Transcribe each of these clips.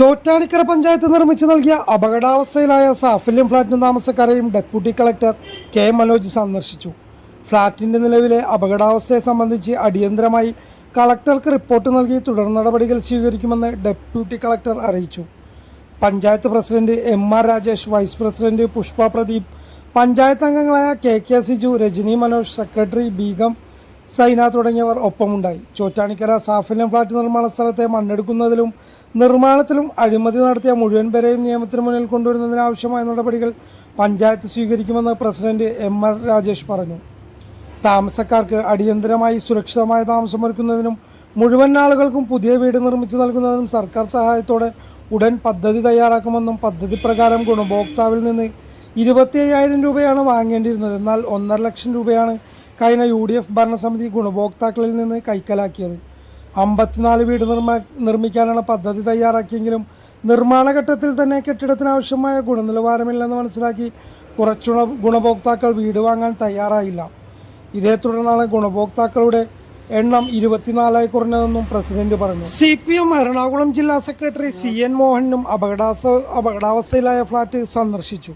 ചോറ്റാനിക്കര പഞ്ചായത്ത് നിർമ്മിച്ചു നൽകിയ അപകടാവസ്ഥയിലായ സാഫല്യം ഫ്ളാറ്റിന് താമസക്കാരെയും ഡെപ്യൂട്ടി കളക്ടർ കെ മനോജ് സന്ദർശിച്ചു. ഫ്ളാറ്റിന്റെ നിലവിലെ അപകടാവസ്ഥയെ സംബന്ധിച്ച് അടിയന്തരമായി കളക്ടർക്ക് റിപ്പോർട്ട് നൽകി തുടർ നടപടികൾ സ്വീകരിക്കുമെന്ന് ഡെപ്യൂട്ടി കളക്ടർ അറിയിച്ചു. Panchayat president M R Rajesh vice president Pushpa Pradeep panchayat അംഗങ്ങളായ K K Siju Rajani Manoj secretary Beegum Saina തുടങ്ങിയവർ ഒപ്പമുണ്ടായി. ചോറ്റാണിക്കര സാഫല്യം ഫ്ളാറ്റ് നിർമ്മാണ സ്ഥലത്തെ മണ്ണെടുക്കുന്നതിലും നിർമ്മാണത്തിലും അഴിമതി നടത്തിയ മുഴുവൻ പേരെയും നിയമത്തിന് മുന്നിൽ കൊണ്ടുവരുന്നതിനാവശ്യമായ നടപടികൾ പഞ്ചായത്ത് സ്വീകരിക്കുമെന്ന് പ്രസിഡന്റ് എം ആർ രാജേഷ് പറഞ്ഞു. താമസക്കാർക്ക് അടിയന്തരമായി സുരക്ഷിതമായ താമസമൊരുക്കുന്നതിനും മുഴുവൻ ആളുകൾക്കും പുതിയ വീട് നിർമ്മിച്ചു നൽകുന്നതിനും സർക്കാർ സഹായത്തോടെ ഉടൻ പദ്ധതി തയ്യാറാക്കുമെന്നും പദ്ധതി പ്രകാരം ഗുണഭോക്താവിൽ നിന്ന് ഇരുപത്തി രൂപയാണ് വാങ്ങേണ്ടിയിരുന്നത്. എന്നാൽ ഒന്നര ലക്ഷം രൂപയാണ് കഴിഞ്ഞ യു ഡി എഫ് ഭരണസമിതി ഗുണഭോക്താക്കളിൽ നിന്ന് കൈക്കലാക്കിയത്. അമ്പത്തിനാല് വീട് നിർമ്മാ നിർമ്മിക്കാനാണ് പദ്ധതി തയ്യാറാക്കിയെങ്കിലും നിർമ്മാണ ഘട്ടത്തിൽ തന്നെ കെട്ടിടത്തിനാവശ്യമായ ഗുണനിലവാരമില്ലെന്ന് മനസ്സിലാക്കി കുറച്ചു ഗുണഭോക്താക്കൾ വീട് വാങ്ങാൻ തയ്യാറായില്ല. ഇതേ തുടർന്നാണ് ഗുണഭോക്താക്കളുടെ എണ്ണം ഇരുപത്തിനാലായി കുറഞ്ഞതെന്നും പ്രസിഡന്റ് പറഞ്ഞു. സി പി എം എറണാകുളം ജില്ലാ സെക്രട്ടറി സി എൻ മോഹനും അപകടാസ അപകടാവസ്ഥയിലായ ഫ്ളാറ്റ് സന്ദർശിച്ചു.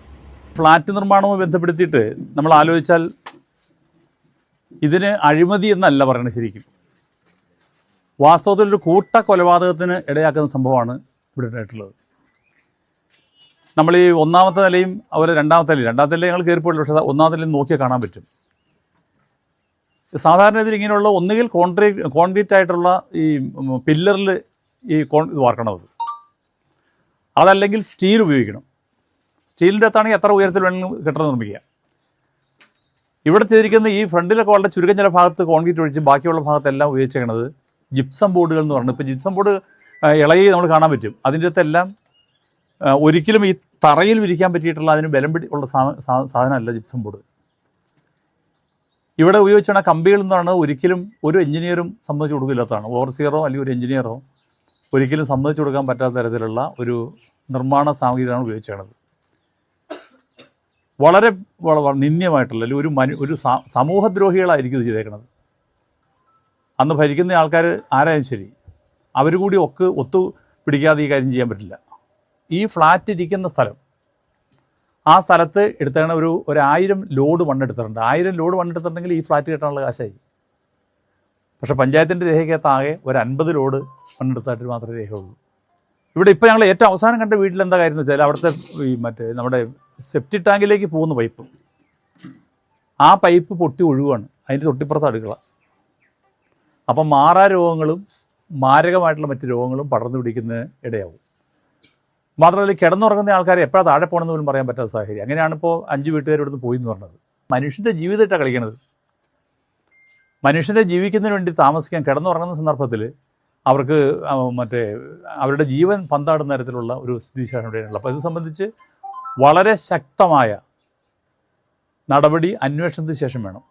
ഫ്ലാറ്റ് നിർമ്മാണവുമായി ബന്ധപ്പെടുത്തിയിട്ട് നമ്മൾ ആലോചിച്ചാൽ ഇതിന് അഴിമതി എന്നല്ല പറയുന്നത് ശരിക്കും. വാസ്തവത്തിൽ ഒരു കൂട്ട കൊലപാതകത്തിന് ഇടയാക്കുന്ന സംഭവമാണ് ഇവിടെ ഉണ്ടായിട്ടുള്ളത്. നമ്മൾ ഈ ഒന്നാമത്തെ നിലയും അതുപോലെ രണ്ടാമത്തെ നിലയും രണ്ടാമത്തെ നില ഞങ്ങൾ കയറിപ്പോയില്ല പക്ഷേ ഒന്നാമത്തെ നിലയും നോക്കിയാൽ കാണാൻ പറ്റും. സാധാരണ ഇതിൽ ഇങ്ങനെയുള്ള ഒന്നുകിൽ കോൺക്രീറ്റ് കോൺക്രീറ്റ് ആയിട്ടുള്ള ഈ പില്ലറിൽ ഈ കോൺ ഇത് വാർക്കണത് അതല്ലെങ്കിൽ സ്റ്റീൽ ഉപയോഗിക്കണം. സ്റ്റീലിന്റെ അകത്താണെങ്കിൽ എത്ര ഉയരത്തിൽ വേണമെങ്കിലും കെട്ടിടം നിർമ്മിക്കുക ഇവിടെ ചെയ്തിരിക്കുന്ന ഈ ഫ്രണ്ടിലൊക്കെ വളരെ ചുരുക്കം ചില ഭാഗത്ത് കോൺക്രീറ്റ് ഒഴിച്ച് ബാക്കിയുള്ള ഭാഗത്തെല്ലാം ഉപയോഗിച്ചേക്കണത് ജിപ്സം ബോർഡുകൾ എന്ന് പറയുന്നത് ഇപ്പോൾ ജിപ്സം ബോർഡ് ഇളകി നമ്മൾ കാണാൻ പറ്റും. അതിന്റെ അകത്തെല്ലാം ഒരിക്കലും ഈ തറയിൽ വിരിക്കാൻ പറ്റിയിട്ടുള്ള അതിന് ബലം പിടി ഉള്ള സാധനമല്ല ജിപ്സം ബോർഡ് ഇവിടെ ഉപയോഗിച്ചാണ് കമ്പികൾ എന്ന് പറയുന്നത് ഒരിക്കലും ഒരു എഞ്ചിനീയറും സമ്മതിച്ചു കൊടുക്കില്ലാത്തതാണ്. ഓവർസിയറോ അല്ലെങ്കിൽ ഒരു എഞ്ചിനീയറോ ഒരിക്കലും സമ്മതിച്ചു കൊടുക്കാൻ പറ്റാത്ത തരത്തിലുള്ള ഒരു നിർമ്മാണ സാമഗ്രിയാണ് ഉപയോഗിച്ചത് വളരെ വള- വള- നിന്ദ്യമായിട്ടുള്ള അല്ലെങ്കിൽ ഒരു മനു ഒരു സമൂഹദ്രോഹികളായിരിക്കും ഇത് ചെയ്തേക്കുന്നത് അന്ന് ഭരിക്കുന്ന ആൾക്കാർ ആരായാലും ശരി അവർ കൂടി ഒക്കെ ഒത്തു പിടിക്കാതെ ഈ കാര്യം ചെയ്യാൻ പറ്റില്ല. ഈ ഫ്ലാറ്റ് ഇരിക്കുന്ന സ്ഥലം ആ സ്ഥലത്ത് എടുത്തേണ ഒരു ഒരു ആയിരം ലോഡ് മണ്ണെടുത്തിട്ടുണ്ട്. ആയിരം ലോഡ് മണ്ണെടുത്തിട്ടുണ്ടെങ്കിൽ ഈ ഫ്ലാറ്റ് കെട്ടാനുള്ള കാശായി. പക്ഷേ പഞ്ചായത്തിന്റെ രേഖയ്ക്കകത്ത് ആകെ ഒരു അൻപത് ലോഡ് മണ്ണെടുത്തായിട്ട് മാത്രമേ രേഖയുള്ളൂ. ഇവിടെ ഇപ്പോൾ ഞങ്ങൾ ഏറ്റവും അവസാനം കണ്ട വീട്ടിൽ എന്താ കാര്യം എന്ന് വെച്ചാൽ അവിടുത്തെ ഈ മറ്റേ നമ്മുടെ സെപ്റ്റി ടാങ്കിലേക്ക് പോകുന്ന പൈപ്പ് ആ പൈപ്പ് പൊട്ടി ഒഴുകുകയാണ് അതിന്റെ തൊട്ടിപ്പുറത്ത് അടുക്കള. അപ്പം മാറാ രോഗങ്ങളും മാരകമായിട്ടുള്ള മറ്റ് രോഗങ്ങളും പടർന്നു പിടിക്കുന്ന ഇടയാവും. മാത്രമല്ല കിടന്നുറങ്ങുന്ന ആൾക്കാരെ എപ്പോഴാണ് താഴെ പോകണമെന്ന് പോലും പറയാൻ പറ്റാത്ത സാഹചര്യം. അങ്ങനെയാണ് ഇപ്പോൾ അഞ്ച് വീട്ടുകാർ ഇവിടുന്ന് പോയി എന്ന് പറഞ്ഞത്. മനുഷ്യന്റെ ജീവിതമായിട്ടാണ് കളിക്കണത്. മനുഷ്യനെ ജീവിക്കുന്നതിന് വേണ്ടി താമസിക്കാൻ കിടന്നുറങ്ങുന്ന സന്ദർഭത്തിൽ അവർക്ക് മറ്റേ അവരുടെ ജീവൻ പന്താടുന്ന തരത്തിലുള്ള ഒരു സ്ഥിതിവിശേഷം ഇവിടെയാണുള്ളത് അപ്പോൾ ഇത് സംബന്ധിച്ച് വളരെ ശക്തമായ നടപടി അന്വേഷണത്തിന് ശേഷം വേണം.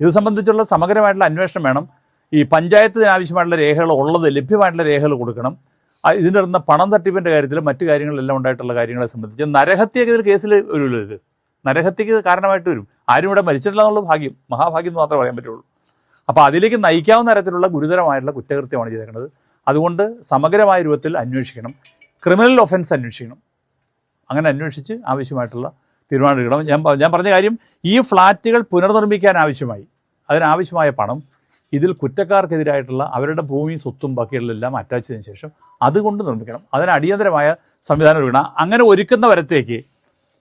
ഇത് സംബന്ധിച്ചുള്ള സമഗ്രമായിട്ടുള്ള അന്വേഷണം വേണം. ഈ പഞ്ചായത്തിന് ആവശ്യമായിട്ടുള്ള രേഖകൾ ഉള്ളത് ലഭ്യമായിട്ടുള്ള രേഖകൾ കൊടുക്കണം. ഇതിന്റെ അടുത്ത പണം തട്ടിപ്പിന്റെ കാര്യത്തിൽ മറ്റു കാര്യങ്ങളെല്ലാം ഉണ്ടായിട്ടുള്ള കാര്യങ്ങളെ സംബന്ധിച്ച് നരഹത്യക്ക് ഇതിൽ കേസിൽ വരുമല്ലോ ഇത്. നരഹത്യക്ക് കാരണമായിട്ട് വരും. ആരും ഇവിടെ മരിച്ചിട്ടില്ല എന്നുള്ള ഭാഗ്യം മഹാഭാഗ്യം എന്ന് മാത്രമേ പറയാൻ പറ്റുള്ളൂ. അപ്പോൾ അതിലേക്ക് നയിക്കാവുന്ന തരത്തിലുള്ള ഗുരുതരമായിട്ടുള്ള കുറ്റകൃത്യമാണ് ചെയ്തേക്കുന്നത്. അതുകൊണ്ട് സമഗ്രമായ രൂപത്തിൽ അന്വേഷിക്കണം. ക്രിമിനൽ ഒഫൻസ് അന്വേഷിക്കണം. അങ്ങനെ അന്വേഷിച്ച് ആവശ്യമായിട്ടുള്ള തീരുമാനം എടുക്കണം. ഞാൻ ഞാൻ പറഞ്ഞ കാര്യം ഈ ഫ്ലാറ്റുകൾ പുനർനിർമ്മിക്കാൻ ആവശ്യമായി. അതിനാവശ്യമായ പണം ഇതിൽ കുറ്റക്കാർക്കെതിരായിട്ടുള്ള അവരുടെ ഭൂമി സ്വത്തും ബാക്കിയുള്ളതെല്ലാം അറ്റാച്ച് ചെയ്തതിന് ശേഷം അതുകൊണ്ട് നിർമ്മിക്കണം. അതിന് അടിയന്തരമായ സംവിധാനം ഒരുക്കണം. അങ്ങനെ ഒരുക്കുന്ന വരത്തേക്ക്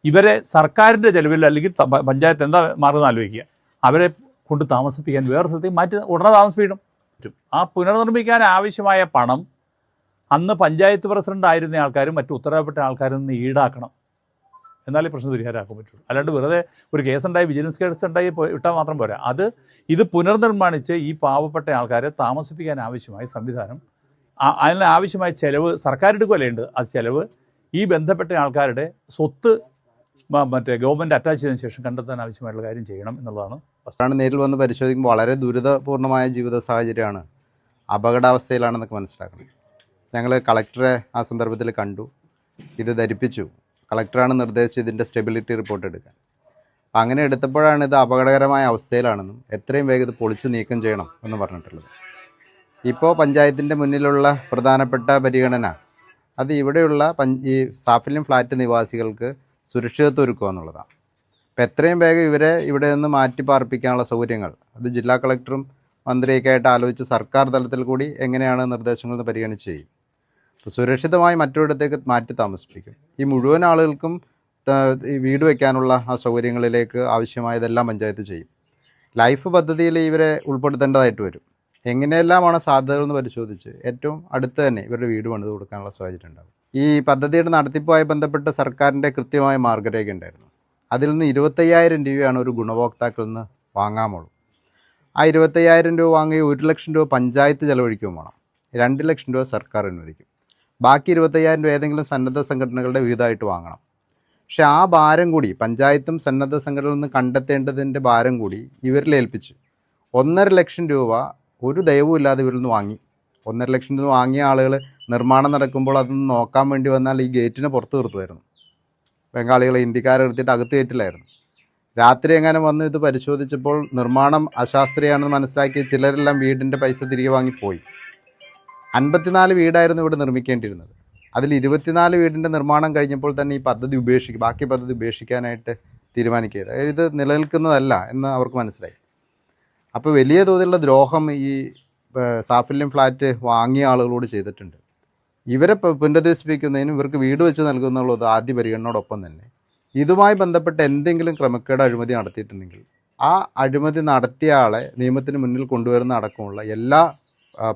ഇവരെ സർക്കാരിന്റെ ചെലവിൽ അല്ലെങ്കിൽ പഞ്ചായത്ത് എന്താ മാറുന്ന ആലോചിക്കുക. അവരെ കൊണ്ട് താമസിപ്പിക്കാൻ വേറെ സ്ഥലത്തേക്ക് മാറ്റി ഉടനെ താമസിപ്പിക്കണം. പറ്റും. ആ പുനർനിർമ്മിക്കാൻ ആവശ്യമായ പണം അന്ന് പഞ്ചായത്ത് പ്രസിഡന്റ് ആയിരുന്ന ആൾക്കാരും മറ്റു ഉത്തരവാദപ്പെട്ട ആൾക്കാരും നിന്ന് ഈടാക്കണം. എന്നാലേ പ്രശ്നം പരിഹാരമാക്കാൻ പറ്റുള്ളൂ. അല്ലാണ്ട് വെറുതെ ഒരു കേസുണ്ടായി വിജിലൻസ് കേസ് ഉണ്ടായി ഇട്ടാൽ മാത്രം പോരാ. അത് ഇത് പുനർനിർമ്മാണിച്ച് ഈ പാവപ്പെട്ട ആൾക്കാരെ താമസിപ്പിക്കാൻ ആവശ്യമായ സംവിധാനം അതിന് ആവശ്യമായ ചെലവ് സർക്കാർ എടുക്കുകയല്ലേ ഉണ്ട്. ആ ചെലവ് ഈ ബന്ധപ്പെട്ട ആൾക്കാരുടെ സ്വത്ത് മറ്റേ ഗവൺമെന്റ് അറ്റാച്ച് ചെയ്തതിന് ശേഷം കണ്ടെത്താൻ ആവശ്യമായിട്ടുള്ള കാര്യം ചെയ്യണം എന്നുള്ളതാണ് വസ്ത്രമാണ് നേരിൽ വന്ന് പരിശോധിക്കുമ്പോൾ വളരെ ദുരിതപൂർണമായ ജീവിത സാഹചര്യമാണ്. അപകടാവസ്ഥയിലാണെന്നൊക്കെ മനസ്സിലാക്കണം. ഞങ്ങൾ കളക്ടറെ ആ സന്ദർഭത്തിൽ കണ്ടു. ഇത് ധരിപ്പിച്ചു. കളക്ടറാണ് നിർദ്ദേശിച്ചത് ഇതിന്റെ സ്റ്റെബിലിറ്റി റിപ്പോർട്ട് എടുക്കാൻ. അങ്ങനെ എടുത്തപ്പോഴാണ് ഇത് അപകടകരമായ അവസ്ഥയിലാണെന്നും എത്രയും വേഗം ഇത് പൊളിച്ചു നീക്കം ചെയ്യണം എന്ന് പറഞ്ഞിട്ടുള്ളത്. ഇപ്പോൾ പഞ്ചായത്തിന്റെ മുന്നിലുള്ള പ്രധാനപ്പെട്ട പരിഗണന അത് ഇവിടെയുള്ള പഞ്ച് ഈ സാഫല്യം ഫ്ലാറ്റ് നിവാസികൾക്ക് സുരക്ഷിതത്വം ഒരുക്കുക എന്നുള്ളതാണ് അപ്പം എത്രയും വേഗം ഇവരെ ഇവിടെ നിന്ന് മാറ്റി പാർപ്പിക്കാനുള്ള സൗകര്യങ്ങൾ അത് ജില്ലാ കളക്ടറും മന്ത്രിയൊക്കെ ആയിട്ട് ആലോചിച്ച് സർക്കാർ തലത്തിൽ കൂടി എങ്ങനെയാണ് നിർദ്ദേശങ്ങൾ പരിഗണിച്ച് ചെയ്യും. അപ്പോൾ സുരക്ഷിതമായി മറ്റൊരിടത്തേക്ക് മാറ്റി താമസിപ്പിക്കും. ഈ മുഴുവൻ ആളുകൾക്കും വീട് വയ്ക്കാനുള്ള ആ സൗകര്യങ്ങളിലേക്ക് ആവശ്യമായതെല്ലാം പഞ്ചായത്ത് ചെയ്യും. ലൈഫ് പദ്ധതിയിൽ ഇവരെ ഉൾപ്പെടുത്തേണ്ടതായിട്ട് വരും. എങ്ങനെയെല്ലാമാണ് സാധ്യതകൾ എന്ന് പരിശോധിച്ച് ഏറ്റവും അടുത്ത് തന്നെ ഇവരുടെ വീട് പണിത് കൊടുക്കാനുള്ള സാഹചര്യം ഉണ്ടാകും ഈ പദ്ധതിയുടെ നടത്തിപ്പുമായി ബന്ധപ്പെട്ട് സർക്കാരിന്റെ കൃത്യമായ മാർഗരേഖ ഉണ്ടായിരുന്നു. അതിൽ നിന്ന് ഇരുപത്തയ്യായിരം രൂപയാണ് ഒരു ഗുണഭോക്താക്കളിൽ നിന്ന് വാങ്ങാമുള്ളൂ. ആ ഇരുപത്തയ്യായിരം രൂപ വാങ്ങി ഒരു ലക്ഷം രൂപ പഞ്ചായത്ത് ചെലവഴിക്കുകയും വേണം. രണ്ട് ലക്ഷം രൂപ സർക്കാർ അനുവദിക്കും. ബാക്കി ഇരുപത്തയ്യായിരം രൂപ ഏതെങ്കിലും സന്നദ്ധ സംഘടനകളുടെ വിഹിതമായിട്ട് വാങ്ങണം. പക്ഷേ ആ ഭാരം കൂടി പഞ്ചായത്തും സന്നദ്ധ സംഘടനകളിൽ നിന്ന് കണ്ടെത്തേണ്ടതിന്റെ ഭാരം കൂടി ഇവരിൽ ഏൽപ്പിച്ചു ഒന്നര ലക്ഷം രൂപ ഒരു ദയവും ഇല്ലാതെ ഇവരിൽ നിന്ന് വാങ്ങി. ഒന്നര ലക്ഷം രൂപ വാങ്ങിയ ആളുകൾ നിർമ്മാണം നടക്കുമ്പോൾ അതൊന്ന് നോക്കാൻ വേണ്ടി വന്നാൽ ഈ ഗേറ്റിന് പുറത്ത് നിർത്തുമായിരുന്നു. ബംഗാളികളെ ഇന്ത്യക്കാരെ എടുത്തിട്ട് അകത്ത് കയറ്റില്ലായിരുന്നു. രാത്രി എങ്ങനെ വന്ന് ഇത് പരിശോധിച്ചപ്പോൾ നിർമ്മാണം അശാസ്ത്രീയാണെന്ന് മനസ്സിലാക്കി ചിലരെല്ലാം വീടിന്റെ പൈസ തിരികെ വാങ്ങിപ്പോയി അൻപത്തിനാല് വീടായിരുന്നു ഇവിടെ നിർമ്മിക്കേണ്ടിയിരുന്നത്. അതിൽ ഇരുപത്തിനാല് വീടിന്റെ നിർമ്മാണം കഴിഞ്ഞപ്പോൾ തന്നെ ഈ പദ്ധതി ഉപേക്ഷിക്കും ബാക്കി പദ്ധതി ഉപേക്ഷിക്കാനായിട്ട് തീരുമാനിക്കുകയത് ഇത് നിലനിൽക്കുന്നതല്ല എന്ന് അവർക്ക് മനസ്സിലായി. അപ്പോൾ വലിയ തോതിലുള്ള ദ്രോഹം ഈ സാഫല്യം ഫ്ലാറ്റ് വാങ്ങിയ ആളുകളോട് ചെയ്തിട്ടുണ്ട്. ഇവരെ പുനരധിവസിപ്പിക്കുന്നതിന് ഇവർക്ക് വീട് വെച്ച് നൽകുന്നുള്ളത് ആദ്യ പരിഗണനയോടൊപ്പം തന്നെ. ഇതുമായി ബന്ധപ്പെട്ട് എന്തെങ്കിലും ക്രമക്കേട് അഴിമതി നടത്തിയിട്ടുണ്ടെങ്കിൽ ആ അഴിമതി നടത്തിയ ആളെ നിയമത്തിന് മുന്നിൽ കൊണ്ടുവരുന്ന അടക്കമുള്ള എല്ലാ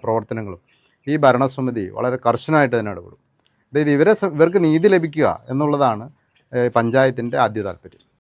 പ്രവർത്തനങ്ങളും ഈ ഭരണസമിതി വളരെ കർശനമായിട്ട് തന്നെ ഇടപെടും. അതായത് ഇവരെ ഇവർക്ക് നീതി ലഭിക്കുക എന്നുള്ളതാണ് പഞ്ചായത്തിന്റെ ആദ്യ താല്പര്യം.